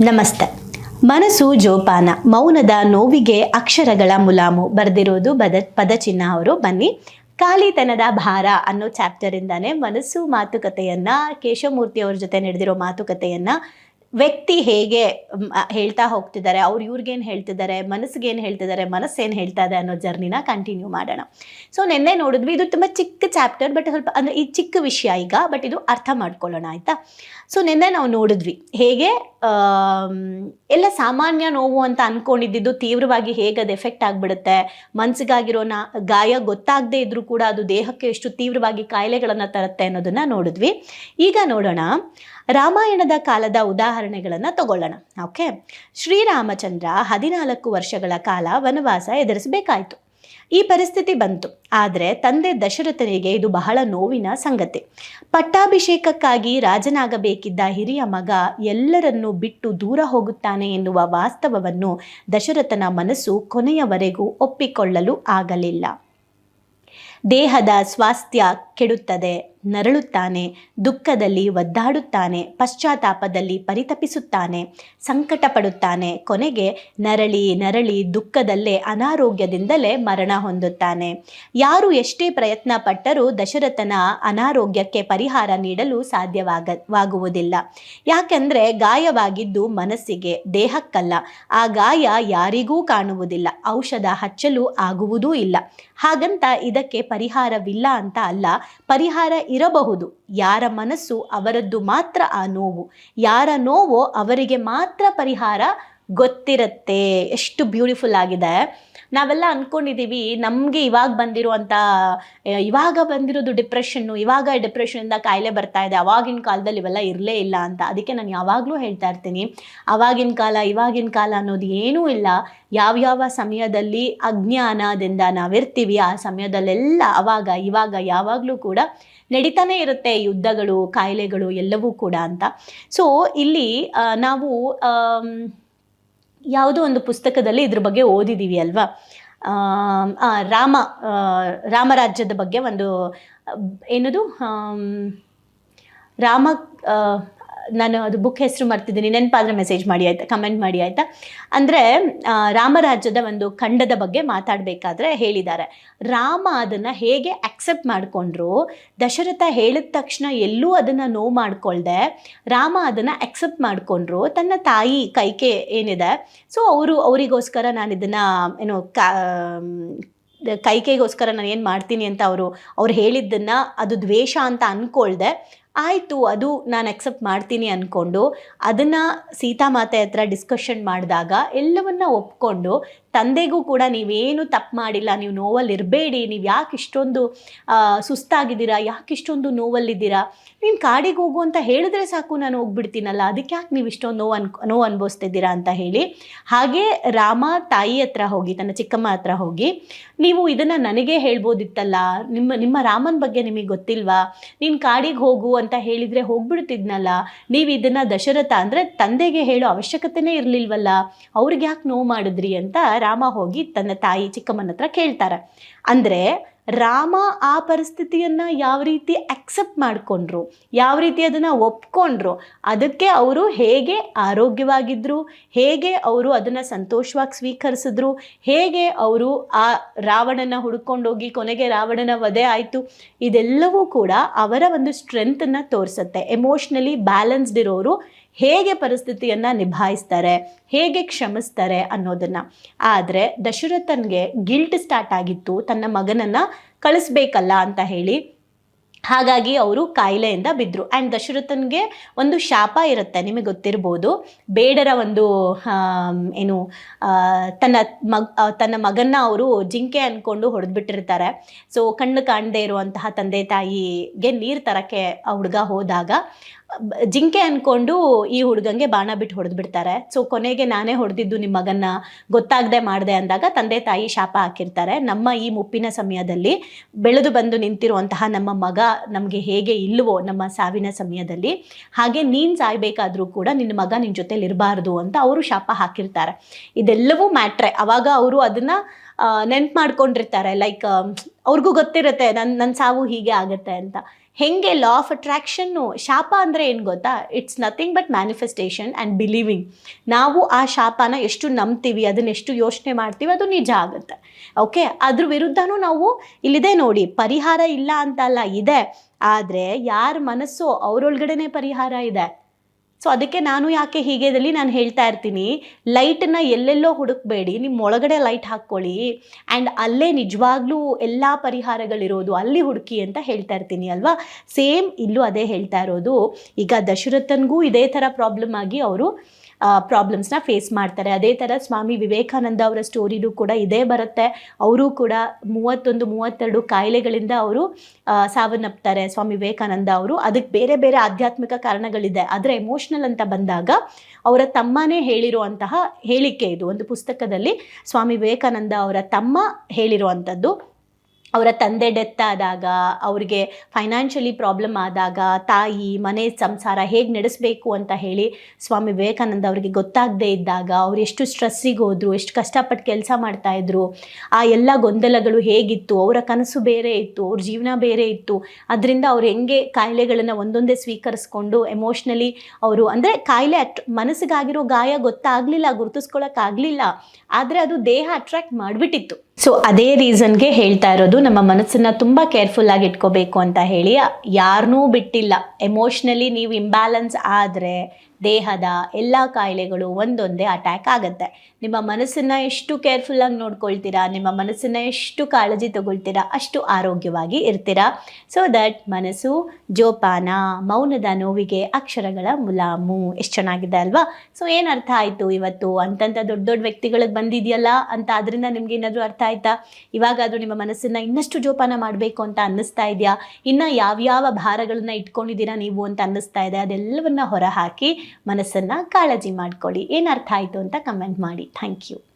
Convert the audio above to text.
ನಮಸ್ತೆ. ಮನಸ್ಸು ಜೋಪಾನ, ಮೌನದ ನೋವಿಗೆ ಅಕ್ಷರಗಳ ಮುಲಾಮು ಬರೆದಿರೋದು ಬದ ಪದಚಿಹ್ನ ಅವರು. ಬನ್ನಿ. ಖಾಲಿತನದ ಭಾರ ಅನ್ನೋ ಚಾಪ್ಟರ್ ಇಂದಾನೆ ಮನಸ್ಸು ಮಾತುಕತೆಯನ್ನ, ಕೇಶವಮೂರ್ತಿ ಅವ್ರ ಜೊತೆ ನಡೆದಿರೋ ಮಾತುಕತೆಯನ್ನ ವ್ಯಕ್ತಿ ಹೇಗೆ ಹೇಳ್ತಾ ಹೋಗ್ತಿದ್ದಾರೆ, ಅವ್ರು ಇವ್ರಿಗೇನು ಹೇಳ್ತಿದ್ದಾರೆ, ಮನಸ್ಸಿಗೇನು ಹೇಳ್ತಿದ್ದಾರೆ, ಮನಸ್ಸೇನು ಹೇಳ್ತಾ ಇದೆ ಅನ್ನೋ ಜರ್ನಿನ ಕಂಟಿನ್ಯೂ ಮಾಡೋಣ. ಸೊ ನಿನ್ನೆ ನೋಡಿದ್ವಿ, ಇದು ತುಂಬ ಚಿಕ್ಕ ಚಾಪ್ಟರ್ ಬಟ್ ಸ್ವಲ್ಪ ಅಂದರೆ ಈ ಚಿಕ್ಕ ವಿಷಯ ಈಗ ಬಟ್ ಇದು ಅರ್ಥ ಮಾಡ್ಕೊಳ್ಳೋಣ ಆಯಿತಾ? ಸೊ ನಿನ್ನೆ ನಾವು ನೋಡಿದ್ವಿ, ಹೇಗೆ ಎಲ್ಲ ಸಾಮಾನ್ಯ ನೋವು ಅಂತ ಅಂದ್ಕೊಂಡಿದ್ದು ತೀವ್ರವಾಗಿ ಹೇಗೆ ಅದು ಎಫೆಕ್ಟ್ ಆಗಿಬಿಡುತ್ತೆ, ಮನ್ಸಿಗಾಗಿರೋ ನಾ, ಗಾಯ ಗೊತ್ತಾಗದೇ ಇದ್ರೂ ಕೂಡ ಅದು ದೇಹಕ್ಕೆ ಎಷ್ಟು ತೀವ್ರವಾಗಿ ಕಾಯಿಲೆಗಳನ್ನು ತರುತ್ತೆ ಅನ್ನೋದನ್ನು ನೋಡಿದ್ವಿ. ಈಗ ನೋಡೋಣ ರಾಮಾಯಣದ ಕಾಲದ ಉದಾಹರಣೆಗಳನ್ನು ತಗೊಳ್ಳೋಣ. ಓಕೆ ಶ್ರೀರಾಮಚಂದ್ರ ಹದಿನಾಲ್ಕು ವರ್ಷಗಳ ಕಾಲ ವನವಾಸ ಎದುರಿಸಬೇಕಾಯಿತು. ಈ ಪರಿಸ್ಥಿತಿ ಬಂತು. ಆದರೆ ತಂದೆ ದಶರಥನಿಗೆ ಇದು ಬಹಳ ನೋವಿನ ಸಂಗತಿ. ಪಟ್ಟಾಭಿಷೇಕಕ್ಕಾಗಿ ರಾಜನಾಗಬೇಕಿದ್ದ ಹಿರಿಯ ಮಗ ಎಲ್ಲರನ್ನೂ ಬಿಟ್ಟು ದೂರ ಹೋಗುತ್ತಾನೆ ಎನ್ನುವ ವಾಸ್ತವವನ್ನು ದಶರಥನ ಮನಸ್ಸು ಕೊನೆಯವರೆಗೂ ಒಪ್ಪಿಕೊಳ್ಳಲು ಆಗಲಿಲ್ಲ. ದೇಹದ ಸ್ವಾಸ್ಥ್ಯ ಕೆಡುತ್ತದೆ, ನರಳುತ್ತಾನೆ, ದುಃಖದಲ್ಲಿ ಒದ್ದಾಡುತ್ತಾನೆ, ಪಶ್ಚಾತ್ತಾಪದಲ್ಲಿ ಪರಿತಪಿಸುತ್ತಾನೆ ಸಂಕಟ ಪಡುತ್ತಾನೆ ಕೊನೆಗೆ ನರಳಿ ನರಳಿ ದುಃಖದಲ್ಲೇ ಅನಾರೋಗ್ಯದಿಂದಲೇ ಮರಣ ಹೊಂದುತ್ತಾನೆ. ಯಾರು ಎಷ್ಟೇ ಪ್ರಯತ್ನ ಪಟ್ಟರೂ ದಶರಥನ ಅನಾರೋಗ್ಯಕ್ಕೆ ಪರಿಹಾರ ನೀಡಲು ಸಾಧ್ಯವಾಗವಾಗುವುದಿಲ್ಲ. ಯಾಕೆಂದರೆ ಗಾಯವಾಗಿದ್ದು ಮನಸ್ಸಿಗೆ ದೇಹಕ್ಕಲ್ಲ. ಆ ಗಾಯ ಯಾರಿಗೂ ಕಾಣುವುದಿಲ್ಲ. ಔಷಧ ಹಚ್ಚಲು ಆಗುವುದೂ ಇಲ್ಲ. ಹಾಗಂತ ಇದಕ್ಕೆ ಪರಿಹಾರವಿಲ್ಲ ಅಂತ ಅಲ್ಲ. ಪರಿಹಾರ ಇರಬಹುದು. ಯಾರ ಮನಸ್ಸು ಅವರದ್ದು ಮಾತ್ರ ಆ ನೋವು. ಯಾರ ನೋವೋ ಅವರಿಗೆ ಮಾತ್ರ ಪರಿಹಾರ ಗೊತ್ತಿರುತ್ತೆ. ಎಷ್ಟು ಬ್ಯೂಟಿಫುಲ್ ಆಗಿದೆ. ನಾವೆಲ್ಲ ಅನ್ಕೊಂಡಿದ್ದೀವಿ, ನಮಗೆ ಇವಾಗ ಬಂದಿರುವಂಥ ಇವಾಗ ಬಂದಿರೋದು ಡಿಪ್ರೆಷನ್ನು ಇವಾಗ ಡಿಪ್ರೆಷನಿಂದ ಕಾಯಿಲೆ ಬರ್ತಾ ಇದೆ, ಅವಾಗಿನ ಕಾಲದಲ್ಲಿ ಇವೆಲ್ಲ ಇರಲೇ ಇಲ್ಲ ಅಂತ. ಅದಕ್ಕೆ ನಾನು ಯಾವಾಗಲೂ ಹೇಳ್ತಾ ಇರ್ತೀನಿ, ಅವಾಗಿನ ಕಾಲ, ಇವಾಗಿನ ಕಾಲ ಅನ್ನೋದು ಏನೂ ಇಲ್ಲ. ಯಾವ್ಯಾವ ಸಮಯದಲ್ಲಿ ಅಜ್ಞಾನದಿಂದ ನಾವಿರ್ತೀವಿ, ಆ ಸಮಯದಲ್ಲೆಲ್ಲ ಅವಾಗ, ಇವಾಗ ಯಾವಾಗಲೂ ಕೂಡ ನಡೀತಾನೆ ಇರುತ್ತೆ ಯುದ್ಧಗಳು, ಕಾಯಿಲೆಗಳು ಎಲ್ಲವೂ ಕೂಡ ಅಂತ. ಸೊ ಇಲ್ಲಿ ನಾವು ಯಾವುದೋ ಒಂದು ಪುಸ್ತಕದಲ್ಲಿ ಇದ್ರ ಬಗ್ಗೆ ಓದಿದ್ದೀವಿ ಅಲ್ವಾ? ರಾಮ ರಾಮರಾಜ್ಯದ ಬಗ್ಗೆ ಒಂದು ಏನದು? ರಾಮ ನಾನು ಅದು ಬುಕ್ ಹೆಸರು ಮರ್ತಿದ್ದೀನಿ, ನೆನಪಾದ್ರೆ ಮೆಸೇಜ್ ಮಾಡಿ ಆಯ್ತಾ ಕಮೆಂಟ್ ಮಾಡಿ ಆಯ್ತಾ? ಅಂದರೆ ರಾಮರಾಜ್ಯದ ಒಂದು ಖಂಡದ ಬಗ್ಗೆ ಮಾತಾಡಬೇಕಾದ್ರೆ ಹೇಳಿದ್ದಾರೆ. ರಾಮ ಅದನ್ನು ಹೇಗೆ ಅಕ್ಸೆಪ್ಟ್ ಮಾಡಿಕೊಂಡ್ರು, ದಶರಥ ಹೇಳಿದ ತಕ್ಷಣ ಎಲ್ಲೂ ಅದನ್ನು ನೋವು ಮಾಡ್ಕೊಳ್ದೆ, ರಾಮ ಅದನ್ನು ಅಕ್ಸೆಪ್ಟ್ ಮಾಡಿಕೊಂಡ್ರು, ತನ್ನ ತಾಯಿ ಕೈಕೆ ಏನಿದೆ ಸೊ ಅವರು, ಅವರಿಗೋಸ್ಕರ ನಾನು ಇದನ್ನು, ಏನು, ಕಾ ಕೈಕೈಗೋಸ್ಕರ ನಾನು ಏನು ಮಾಡ್ತೀನಿ ಅಂತ ಅವರು, ಅವ್ರು ಹೇಳಿದ್ದನ್ನು ಅದು ದ್ವೇಷ ಅಂತ ಅಂದ್ಕೊಳ್ದೆ ಆಯಿತು ಅದು ನಾನು ಅಕ್ಸೆಪ್ಟ್ ಮಾಡ್ತೀನಿ ಅಂದ್ಕೊಂಡು ಅದನ್ನು ಸೀತಾಮಾತೆ ಹತ್ರ ಡಿಸ್ಕಷನ್ ಮಾಡಿದಾಗ ಎಲ್ಲವನ್ನ ಒಪ್ಕೊಂಡು ತಂದೆಗೂ ಕೂಡ ನೀವೇನು ತಪ್ಪು ಮಾಡಿಲ್ಲ, ನೀವು ನೋವಲ್ಲಿ ಇರಬೇಡಿ ನೀವು ಯಾಕೆ ಇಷ್ಟೊಂದು ಸುಸ್ತಾಗಿದ್ದೀರಾ, ಯಾಕೆ ಇಷ್ಟೊಂದು ನೋವಲ್ಲಿದ್ದೀರಾ? ನೀನು ಕಾಡಿಗೆ ಹೋಗು ಅಂತ ಹೇಳಿದ್ರೆ ಸಾಕು, ನಾನು ಹೋಗ್ಬಿಡ್ತೀನಲ್ಲ, ಅದಕ್ಕೆ ಯಾಕೆ ನೀವು ಇಷ್ಟೊಂದು ನೋವು ಅನ್ ನೋವು ಅನುಭವಿಸ್ತಿದ್ದೀರಾ ಅಂತ ಹೇಳಿ. ಹಾಗೆ ರಾಮ ತಾಯಿ ಹತ್ರ ಹೋಗಿ, ತನ್ನ ಚಿಕ್ಕಮ್ಮ ಹತ್ರ ಹೋಗಿ, ನೀವು ಇದನ್ನು ನನಗೆ ಹೇಳ್ಬೋದಿತ್ತಲ್ಲ, ನಿಮ್ಮ ನಿಮ್ಮ ರಾಮನ ಬಗ್ಗೆ ನಿಮಗೆ ಗೊತ್ತಿಲ್ವಾ? ನೀನು ಕಾಡಿಗೆ ಹೋಗು ಅಂತ ಹೇಳಿದರೆ ಹೋಗ್ಬಿಡ್ತಿದ್ನಲ್ಲ, ನೀವು ಇದನ್ನು ದಶರಥ ಅಂದರೆ ತಂದೆಗೆ ಹೇಳೋ ಅವಶ್ಯಕತೆನೇ ಇರಲಿಲ್ವಲ್ಲ ಅವ್ರಿಗೆ ಯಾಕೆ ನೋವು ಮಾಡಿದ್ರಿ ಅಂತ ರಾಮ ಹೋಗಿ ತನ್ನ ತಾಯಿ ಚಿಕ್ಕಮ್ಮನ ಹತ್ರ ಕೇಳ್ತಾರೆ. ಅಂದರೆ ರಾಮ ಆ ಪರಿಸ್ಥಿತಿಯನ್ನು ಯಾವ ರೀತಿ ಅಕ್ಸೆಪ್ಟ್ ಮಾಡಿಕೊಂಡ್ರು, ಯಾವ ರೀತಿ ಅದನ್ನು ಒಪ್ಕೊಂಡ್ರು, ಅದಕ್ಕೆ ಅವರು ಹೇಗೆ ಆರೋಗ್ಯವಾಗಿದ್ದರು ಹೇಗೆ ಅವರು ಅದನ್ನು ಸಂತೋಷವಾಗಿ ಸ್ವೀಕರಿಸಿದ್ರು, ಹೇಗೆ ಅವರು ಆ ರಾವಣನ ಹುಡ್ಕೊಂಡೋಗಿ ಕೊನೆಗೆ ರಾವಣನ ವಧೆ ಆಯಿತು, ಇದೆಲ್ಲವೂ ಕೂಡ ಅವರ ಒಂದು ಸ್ಟ್ರೆಂತನ್ನು ತೋರಿಸುತ್ತೆ. ಎಮೋಷ್ನಲಿ ಬ್ಯಾಲೆನ್ಸ್ಡ್ ಇರೋರು ಹೇಗೆ ಪರಿಸ್ಥಿತಿಯನ್ನು ನಿಭಾಯಿಸ್ತಾರೆ, ಹೇಗೆ ಕ್ಷಮಿಸ್ತಾರೆ ಅನ್ನೋದನ್ನು. ಆದರೆ ದಶರಥನ್ಗೆ ಗಿಲ್ಟ್ ಸ್ಟಾರ್ಟ್ ಆಗಿತ್ತು, ತನ್ನ ಮಗನನ್ನು ಕಳಿಸ್ಬೇಕಲ್ಲ ಅಂತ ಹೇಳಿ ಹಾಗಾಗಿ ಅವರು ಕಾಯಿಲೆಯಿಂದ ಬಿದ್ದರು ಆ್ಯಂಡ್ ದಶರಥನ್ಗೆ ಒಂದು ಶಾಪ ಇರುತ್ತೆ, ನಿಮಗೆ ಗೊತ್ತಿರ್ಬೋದು. ಬೇಡರ ಒಂದು ಏನು ತನ್ನ ಮಗ ತನ್ನ ಮಗನ್ನ ಅವರು ಜಿಂಕೆ ಅಂದ್ಕೊಂಡು ಹೊಡೆದ್ಬಿಟ್ಟಿರ್ತಾರೆ. ಸೊ ಕಣ್ಣು ಕಾಣದೇ ಇರುವಂತಹ ತಂದೆ ತಾಯಿಗೆ ನೀರು ತರಕ್ಕೆ ಆ ಹುಡುಗ ಹೋದಾಗ, ಜಿಂಕೆ ಅಂದ್ಕೊಂಡು ಈ ಹುಡುಗಂಗೆ ಬಾಣ ಬಿಟ್ಟು ಹೊಡೆದ್ಬಿಡ್ತಾರೆ. ಸೊ ಕೊನೆಗೆ ನಾನೇ ಹೊಡೆದಿದ್ದು ನಿಮ್ಮ ಮಗನ್ನ, ಗೊತ್ತಾಗದೆ ಮಾಡಿದೆ ಅಂದಾಗ ತಂದೆ ತಾಯಿ ಶಾಪ ಹಾಕಿರ್ತಾರೆ. ನಮ್ಮ ಈ ಮುಪ್ಪಿನ ಸಮಯದಲ್ಲಿ ಬೆಳೆದು ಬಂದು ನಿಂತಿರುವಂತಹ ನಮ್ಮ ಮಗ ನಮಗೆ ಹೇಗೆ ಇಲ್ಲವೋ ನಮ್ಮ ಸಾವಿನ ಸಮಯದಲ್ಲಿ, ಹಾಗೆ ನೀನು ಸಾಯ್ಬೇಕಾದ್ರೂ ಕೂಡ ನಿನ್ನ ಮಗ ನಿನ್ನ ಜೊತೆಲಿ ಇರಬಾರ್ದು ಅಂತ ಅವರು ಶಾಪ ಹಾಕಿರ್ತಾರೆ. ಇದೆಲ್ಲವೂ ಮ್ಯಾಟ್ರೆ. ಅವಾಗ ಅವರು ಅದನ್ನ ನೆನ್ಪು ಮಾಡ್ಕೊಂಡಿರ್ತಾರೆ. ಲೈಕ್ ಅವ್ರಿಗೂ ಗೊತ್ತಿರುತ್ತೆ ನನ್ನ ನನ್ನ ಸಾವು ಹೀಗೆ ಆಗುತ್ತೆ ಅಂತ. ಹೆಂಗೆ ಲಾ ಆಫ್ ಅಟ್ರಾಕ್ಷನ್ನು ಶಾಪ ಅಂದರೆ ಏನು ಗೊತ್ತಾ? It's nothing but manifestation and believing ನಾವು ಆ ಶಾಪನ ಎಷ್ಟು ನಂಬ್ತೀವಿ, ಅದನ್ನ ಎಷ್ಟು ಯೋಚನೆ ಮಾಡ್ತೀವಿ, ಅದು ನಿಜ ಆಗುತ್ತೆ. ಓಕೆ ಅದ್ರ ವಿರುದ್ಧನೂ ನಾವು ಇಲ್ಲಿದೆ ನೋಡಿ, ಪರಿಹಾರ ಇಲ್ಲ ಅಂತ ಅಲ್ಲ, ಇದೆ. ಆದರೆ ಯಾರ ಮನಸ್ಸು ಅವರೊಳಗಡೆನೆ ಪರಿಹಾರ ಇದೆ. ಸೊ ಅದಕ್ಕೆ ನಾನು ಯಾಕೆ ಹೀಗೆದಲ್ಲಿ ನಾನು ಹೇಳ್ತಾ ಇರ್ತೀನಿ. ಲೈಟನ್ನ ಎಲ್ಲೆಲ್ಲೋ ಹುಡುಕ್ಬೇಡಿ. ನಿಮ್ಮ ಒಳಗಡೆ ಲೈಟ್ ಹಾಕ್ಕೊಳ್ಳಿ. ಆ್ಯಂಡ್ ಅಲ್ಲೇ ನಿಜವಾಗ್ಲೂ ಎಲ್ಲ ಪರಿಹಾರಗಳಿರೋದು ಅಲ್ಲಿ ಹುಡುಕಿ ಅಂತ ಹೇಳ್ತಾ ಇರ್ತೀನಿ ಅಲ್ವಾ? ಸೇಮ್ ಇಲ್ಲೂ ಅದೇ ಹೇಳ್ತಾ ಇರೋದು. ಈಗ ದಶರಥನ್ಗೂ ಇದೇ ಥರ ಪ್ರಾಬ್ಲಮ್ ಆಗಿ ಅವರು ಪ್ರಾಬ್ಲಮ್ಸ್ನ ಫೇಸ್ ಮಾಡ್ತಾರೆ. ಅದೇ ಥರ ಸ್ವಾಮಿ ವಿವೇಕಾನಂದ ಅವರ ಸ್ಟೋರಿನೂ ಕೂಡ ಇದೇ ಬರುತ್ತೆ. ಅವರು ಕೂಡ ಮೂವತ್ತೊಂದು, ಮೂವತ್ತೆರಡು ಕಾಯಿಲೆಗಳಿಂದ ಅವರು ಸಾವನ್ನಪ್ತಾರೆ ಸ್ವಾಮಿ ವಿವೇಕಾನಂದ ಅವರು. ಅದಕ್ಕೆ ಬೇರೆ ಬೇರೆ ಆಧ್ಯಾತ್ಮಿಕ ಕಾರಣಗಳಿದೆ. ಆದರೆ ಎಮೋಷ್ನಲ್ ಅಂತ ಬಂದಾಗ ಅವರ ತಮ್ಮನೇ ಹೇಳಿರುವಂತಹ ಹೇಳಿಕೆ ಇದು. ಒಂದು ಪುಸ್ತಕದಲ್ಲಿ ಸ್ವಾಮಿ ವಿವೇಕಾನಂದ ಅವರ ತಮ್ಮ ಹೇಳಿರುವಂಥದ್ದು. ಅವರ ತಂದೆ ಡೆತ್ ಆದಾಗ, ಅವರಿಗೆ ಫೈನಾನ್ಷಿಯಲಿ ಪ್ರಾಬ್ಲಮ್ ಆದಾಗ, ತಾಯಿ, ಮನೆ ಸಂಸಾರ ಹೇಗೆ ನಡೆಸಬೇಕು ಅಂತ ಹೇಳಿ ಸ್ವಾಮಿ ವಿವೇಕಾನಂದ ಅವರಿಗೆ ಗೊತ್ತಾಗದೇ ಇದ್ದಾಗ, ಅವ್ರು ಎಷ್ಟು ಸ್ಟ್ರೆಸ್ಸಿಗೆ ಹೋದರು, ಎಷ್ಟು ಕಷ್ಟಪಟ್ಟು ಕೆಲಸ ಮಾಡ್ತಾಯಿದ್ರು ಆ ಎಲ್ಲ ಗೊಂದಲಗಳು ಹೇಗಿತ್ತು, ಅವರ ಕನಸು ಬೇರೆ ಇತ್ತು, ಅವ್ರ ಜೀವನ ಬೇರೆ ಇತ್ತು. ಅದರಿಂದ ಅವ್ರು ಹೆಂಗೆ ಕಾಯಿಲೆಗಳನ್ನು ಒಂದೊಂದೇ ಸ್ವೀಕರಿಸ್ಕೊಂಡು ಎಮೋಷ್ನಲಿ ಅವರು ಅಂದರೆ ಕಾಯಿಲೆ ಅಟ್ ಮನಸ್ಸಿಗಾಗಿರೋ ಗಾಯ ಗೊತ್ತಾಗಲಿಲ್ಲ ಗುರುತಿಸ್ಕೊಳಕ್ಕಾಗಲಿಲ್ಲ ಆದರೆ ಅದು ದೇಹ ಅಟ್ರ್ಯಾಕ್ಟ್ ಮಾಡಿಬಿಟ್ಟಿತ್ತು. ಸೊ ಅದೇ ರೀಸನ್ಗೆ ಹೇಳ್ತಾ ಇರೋದು, ನಮ್ಮ ಮನಸ್ಸನ್ನ ತುಂಬ ಕೇರ್ಫುಲ್ ಆಗಿ ಇಟ್ಕೋಬೇಕು ಅಂತ ಹೇಳಿ ಯಾರನ್ನೂ ಬಿಟ್ಟಿಲ್ಲ. ಎಮೋಷ್ನಲಿ ನೀವು ಇಂಬ್ಯಾಲೆನ್ಸ್ ಆದರೆ ದೇಹದ ಎಲ್ಲ ಕಾಯಿಲೆಗಳು ಒಂದೊಂದೇ ಅಟ್ಯಾಕ್ ಆಗುತ್ತೆ. ನಿಮ್ಮ ಮನಸ್ಸನ್ನು ಎಷ್ಟು ಕೇರ್ಫುಲ್ಲಾಗಿ ನೋಡ್ಕೊಳ್ತೀರಾ, ನಿಮ್ಮ ಮನಸ್ಸನ್ನು ಎಷ್ಟು ಕಾಳಜಿ ತಗೊಳ್ತೀರಾ, ಅಷ್ಟು ಆರೋಗ್ಯವಾಗಿ ಇರ್ತೀರಾ. ಸೊ ದಟ್ ಮನಸ್ಸು, ಜೋಪಾನ, ಮೌನದ ನೋವಿಗೆ ಅಕ್ಷರಗಳ ಮುಲಾಮು. ಎಷ್ಟು ಚೆನ್ನಾಗಿದೆ ಅಲ್ವಾ? ಸೊ ಏನು ಅರ್ಥ ಆಯಿತು ಇವತ್ತು? ಅಂತಂತ ದೊಡ್ಡ ದೊಡ್ಡ ವ್ಯಕ್ತಿಗಳಿಗೆ ಬಂದಿದೆಯಲ್ಲ ಅಂತ ಅದರಿಂದ ನಿಮ್ಗೆ ಏನಾದರೂ ಅರ್ಥ ಆಯ್ತಾ? ಇವಾಗಾದರೂ ನಿಮ್ಮ ಮನಸ್ಸನ್ನು ಇನ್ನಷ್ಟು ಜೋಪಾನ ಮಾಡಬೇಕು ಅಂತ ಅನ್ನಿಸ್ತಾ ಇದೆಯಾ? ಇನ್ನು ಯಾವ್ಯಾವ ಭಾರಗಳನ್ನ ಇಟ್ಕೊಂಡಿದ್ದೀರಾ ನೀವು ಅಂತ ಅನ್ನಿಸ್ತಾ ಇದೆ. ಅದೆಲ್ಲವನ್ನ ಹೊರಹಾಕಿ ಮನಸ್ಸನ್ನು ಕಾಳಜಿ ಮಾಡ್ಕೊಳ್ಳಿ. ಏನು ಅರ್ಥ ಆಯಿತು ಅಂತ ಕಮೆಂಟ್ ಮಾಡಿ. Thank you